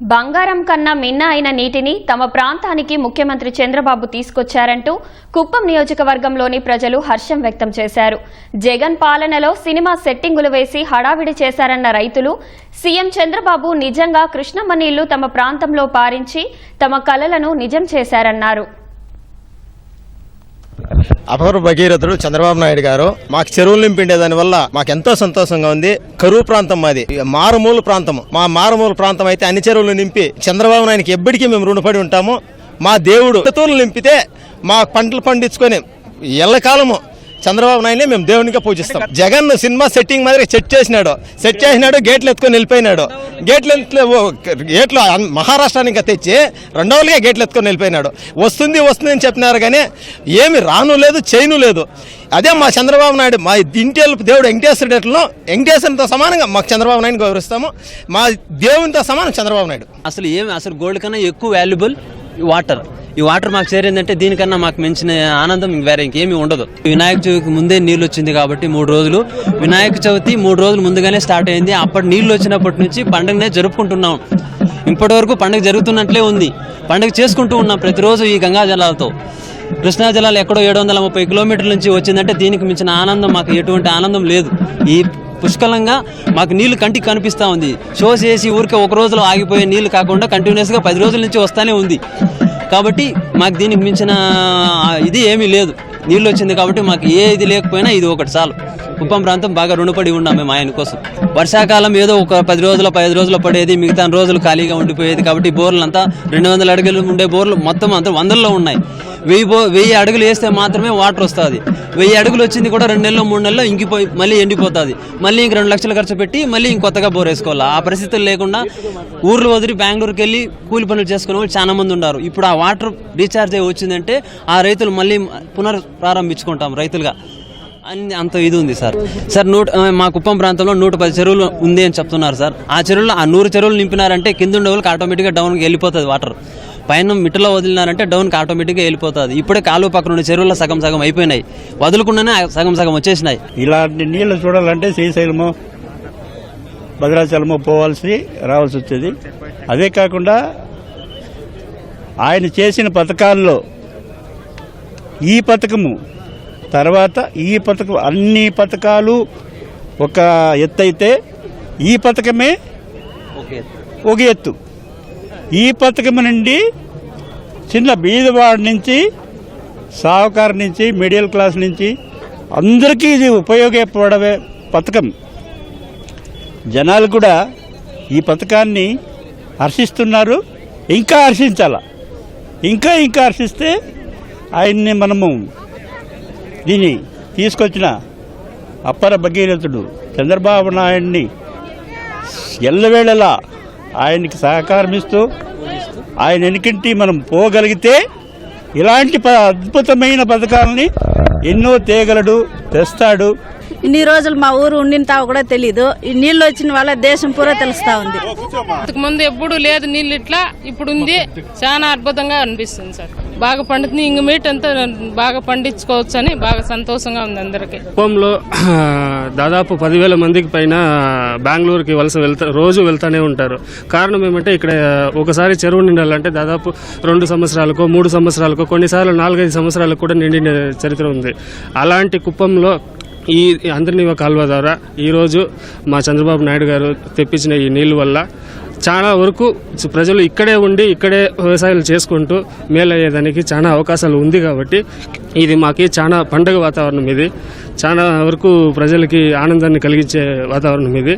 బంగారం కన్నా మిన్న అయిన నీటిని తమ ప్రాంతానికి ముఖ్యమంత్రి చంద్రబాబు తీసుకొచ్చారంటూ కుప్పం నియోజకవర్గంలోని ప్రజలు హర్షం వ్యక్తం చేశారు. జగన్ పాలనలో సినిమా సెట్టింగులు వేసి హడావిడి చేశారన్న రైతులు సీఎం చంద్రబాబు నిజంగా కృష్ణమ్మ నీళ్ళు తమ ప్రాంతంలో పారించి తమ కలలను నిజం చేశారన్నారు. అపర భగీరథుడు చంద్రబాబు నాయుడు గారు మాకు చెరువులు నింపిండే దాని వల్ల మాకు ఎంతో సంతోషంగా ఉంది. కరువు ప్రాంతం మాది. మారుమూల ప్రాంతం మా మారుమూల ప్రాంతం అయితే అన్ని చెరువులు నింపి చంద్రబాబు నాయుడికి ఎప్పటికీ మేము రుణపడి ఉంటాము. మా దేవుడు నింపితే మా పంటలు పండించుకొని ఎల్లకాలము చంద్రబాబు నాయుడిని మేము దేవునిగా పూజిస్తాం. జగన్ సినిమా సెట్టింగ్ మాదిరి సెట్ చేసినాడు. సెట్ చేసినాడు గేట్లు ఎత్తుకొని వెళ్ళిపోయినాడు. గేట్లు గేట్లు మహారాష్ట్రానికి తెచ్చి రెండవలుగా గేట్లు ఎత్తుకొని వెళ్ళిపోయినాడు. వస్తుంది వస్తుంది అని చెప్పినారు కానీ ఏమి రాను లేదు చేయను లేదు. అదే మా చంద్రబాబు నాయుడు మా ఇంటి దేవుడు వెంకటేశ్వర డేట్లో వెంకటేశ్వరంతో సమానంగా మాకు చంద్రబాబు నాయుడు గౌరవిస్తాము. మా దేవునితో సమానం చంద్రబాబు నాయుడు. అసలు ఏమి అసలు గోల్డ్ కన్నా ఎక్కువ వాల్యుబుల్ వాటర్ ఈ వాటర్ మాకు చేరిందంటే దీనికన్నా మాకు మించిన ఆనందం వేరే ఇంకేమీ ఉండదు. వినాయక చవితికి ముందే నీళ్ళు వచ్చింది కాబట్టి మూడు రోజులు. వినాయక చవితి మూడు రోజులు ముందుగానే స్టార్ట్ అయింది. అప్పటి నీళ్ళు వచ్చినప్పటి నుంచి పండుగనే జరుపుకుంటున్నాం. ఇప్పటి వరకు పండుగ జరుగుతున్నట్లే ఉంది. పండుగ చేసుకుంటూ ఉన్నాం ప్రతిరోజు ఈ గంగా జలాలతో. కృష్ణా జలాలు ఎక్కడో ఏడు వందల ముప్పై కిలోమీటర్ల నుంచి వచ్చిందంటే దీనికి మించిన ఆనందం మాకు ఎటువంటి ఆనందం లేదు. ఈ పుష్కలంగా మాకు నీళ్ళు కంటికి కనిపిస్తూ ఉంది. షో చేసి ఊరికే ఒక రోజులో ఆగిపోయే నీళ్ళు కాకుండా కంటిన్యూస్గా పది రోజుల నుంచి వస్తూనే ఉంది. కాబట్టి మాకు దీనికి మించిన ఇది ఏమీ లేదు. నీళ్ళు వచ్చింది కాబట్టి మాకు ఏ ఇది లేకపోయినా ఇది ఒకటి చాలు. కుప్పం ప్రాంతం బాగా రుణపడి ఉన్నాం మేము ఆయన కోసం. వర్షాకాలం ఏదో ఒక పది రోజుల పది రోజులు పడేది మిగతా రోజులు ఖాళీగా ఉండిపోయేది కాబట్టి బోర్లు అంతా రెండు వందల అడుగులు ఉండే బోర్లు మొత్తం అంతా వందల్లో ఉన్నాయి. వెయ్యి బో వెయ్యి అడుగులు వేస్తే మాత్రమే వాటర్ వస్తుంది. వెయ్యి అడుగులు వచ్చింది కూడా రెండు నెలలు మూడు నెలలు ఇంకిపోయి మళ్ళీ ఎండిపోతుంది. మళ్ళీ ఇంక రెండు లక్షలు ఖర్చు పెట్టి మళ్ళీ ఇంకొత్తగా బోర్ వేసుకోవాలి? ఆ పరిస్థితులు లేకుండా ఊర్లు వదిలి బెంగళూరుకి వెళ్ళి కూలి పనులు చేసుకునే వాళ్ళు చాలా మంది ఉన్నారు. ఇప్పుడు ఆ వాటర్ రీఛార్జ్ అయ్యి వచ్చిందంటే ఆ రైతులు మళ్ళీ పునర్ ప్రారంభించుకుంటాం రైతులుగా. అన్ని అంత ఇది ఉంది సార్. సార్ నూట మా కుప్పం ప్రాంతంలో నూట పది చెరువులు ఉంది అని చెప్తున్నారు సార్. ఆ చెరువులో ఆ నూరు చెరువులు నింపినారంటే కింద ఉండే వాళ్ళకి ఆటోమేటిక్గా డౌన్కి వెళ్ళిపోతుంది వాటర్. పైన మిట్టలో వదిలినారంటే డౌన్కి ఆటోమేటిక్గా వెళ్ళిపోతుంది. ఇప్పుడే కాలువ పక్కన ఉండే చెరువుల్లో సగం సగం అయిపోయినాయి. వదులుకుండానే సగం సగం వచ్చేసినాయి. ఇలాంటి నీళ్ళు చూడాలంటే శ్రీశైలము భద్రాచలము పోవాల్సి రావాల్సి వచ్చేది. అదే కాకుండా ఆయన చేసిన పథకాల్లో ఈ పథకము తర్వాత ఈ పథకం అన్ని పథకాలు ఒక ఎత్తు అయితే ఈ పథకమే ఒక ఎత్తు. ఈ పథకం నుండి చిన్న బీదవాడి నుంచి సాహుకారు నుంచి మిడిల్ క్లాస్ నుంచి అందరికీ ఇది ఉపయోగపడే పథకం. జనాలు కూడా ఈ పథకాన్ని హర్షిస్తున్నారు. ఇంకా హర్షించాల? ఇంకా ఇంకా హర్షిస్తే ఆయన్ని మనము దీన్ని తీసుకొచ్చిన అప్పర భగీరథుడు చంద్రబాబు నాయుడిని ఎల్లవేళలా ఆయనకి సహకారం ఇస్తూ ఆయన వెనుకంటి మనం పోగలిగితే ఇలాంటి ప- అద్భుతమైన పథకాలని ఎన్నో తేగలడు తెస్తాడు. ఇన్ని రోజులు మా ఊరు ఉండింతా కూడా తెలీదు. ఈ నీళ్ళు వచ్చిన వల్ల దేశం పూరా తెలుస్తా ఉంది. ఇంతకు ముందు ఎప్పుడు లేదు నీళ్ళు ఇట్లా ఇప్పుడు ఉంది. చాలా అద్భుతంగా అనిపిస్తుంది సార్. బాగా పండుతుంది. ఇంక మీట్ అంతా బాగా పండించుకోవచ్చు అని బాగా సంతోషంగా ఉంది అందరికి. కుప్పంలో దాదాపు పదివేల మందికి పైన బెంగళూరుకి వలస వెళ్తా రోజు వెళ్తానే ఉంటారు. కారణం ఏమంటే ఇక్కడ ఒకసారి చెరువు నిండాలంటే దాదాపు రెండు సంవత్సరాలకో మూడు సంవత్సరాలకో కొన్నిసార్లు నాలుగైదు సంవత్సరాలకు కూడా నిండిన చరిత్ర ఉంది. అలాంటి కుప్పంలో ఈ అంతర్నీవ కాలువ ద్వారా ఈరోజు మా చంద్రబాబు నాయుడు గారు తెప్పించిన ఈ నీళ్ళ వల్ల చాలా వరకు ప్రజలు ఇక్కడే ఉండి ఇక్కడే వ్యవసాయాలు చేసుకుంటూ మేలయ్యేదానికి చాలా అవకాశాలు ఉంది కాబట్టి ఇది మాకి చాలా పండగ వాతావరణం ఇది. చాలా వరకు ప్రజలకి ఆనందాన్ని కలిగించే వాతావరణం ఇది.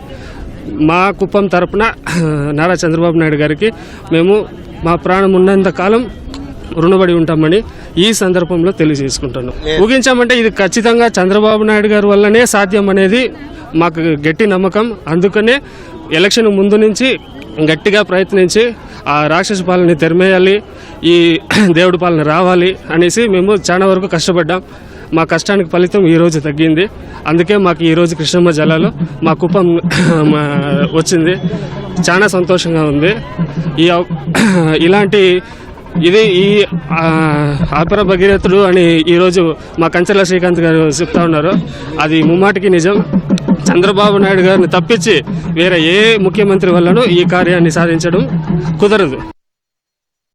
మా కుప్పం తరపున నారా చంద్రబాబు నాయుడు గారికి మేము మా ప్రాణం ఉన్నంత కాలం రుణపడి ఉంటామని ఈ సందర్భంలో తెలియజేసుకుంటాను ముగించామంటే ఇది ఖచ్చితంగా చంద్రబాబు నాయుడు గారి వల్లనే సాధ్యం అనేది మాకు గట్టి నమ్మకం. అందుకనే ఎలక్షన్ ముందు నుంచి గట్టిగా ప్రయత్నించి ఆ రాక్షస పాలనని తెరమేయాలి ఈ దేవుడి పాలన రావాలి అనేసి మేము చాలా వరకు కష్టపడ్డాం. మా కష్టానికి ఫలితం ఈ రోజు తగ్గింది. అందుకే మాకు ఈ రోజు కృష్ణమ్మ జలాలు మా కుప్పం వచ్చింది. చాలా సంతోషంగా ఉంది. ఈ ఇలాంటి ఇది ఈ ఆపర భగీరథుడు అని ఈరోజు మా కంచెల శ్రీకాంత్ గారు చెప్తా ఉన్నారు. అది ముమ్మాటికి నిజం. చంద్రబాబు నాయుడు గారిని తప్పించి వేరే ఏ ముఖ్యమంత్రి వల్లనూ ఈ కార్యాన్ని సాధించడం కుదరదు.